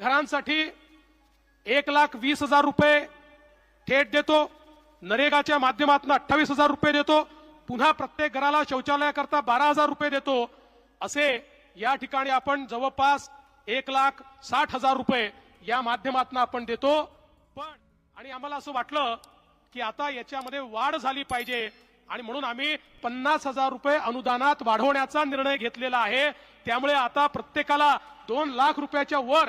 घरांसाठी एक लाख वीस हजार रुपये थेट देतो. नरेगाच्या माध्यमातून अठ्ठावीस हजार रुपये देतो. पुन्हा प्रत्येक घराला शौचालयाकरता बारा हजार रुपये देतो. असे या ठिकाणी आपण जवळपास एक लाख साठ हजार रुपये या माध्यमातून आपण देतो. पण आणि आम्हाला असं वाटलं की आता याच्यामध्ये वाढ झाली पाहिजे. आणि म्हणून आम्ही पन्नास हजार रुपये अनुदानात वाढवण्याचा निर्णय घेतलेला आहे. त्यामुळे आता प्रत्येकाला दोन लाख रुपयाच्या वर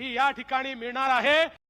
ही या ठिकाणी मिळणार आहे.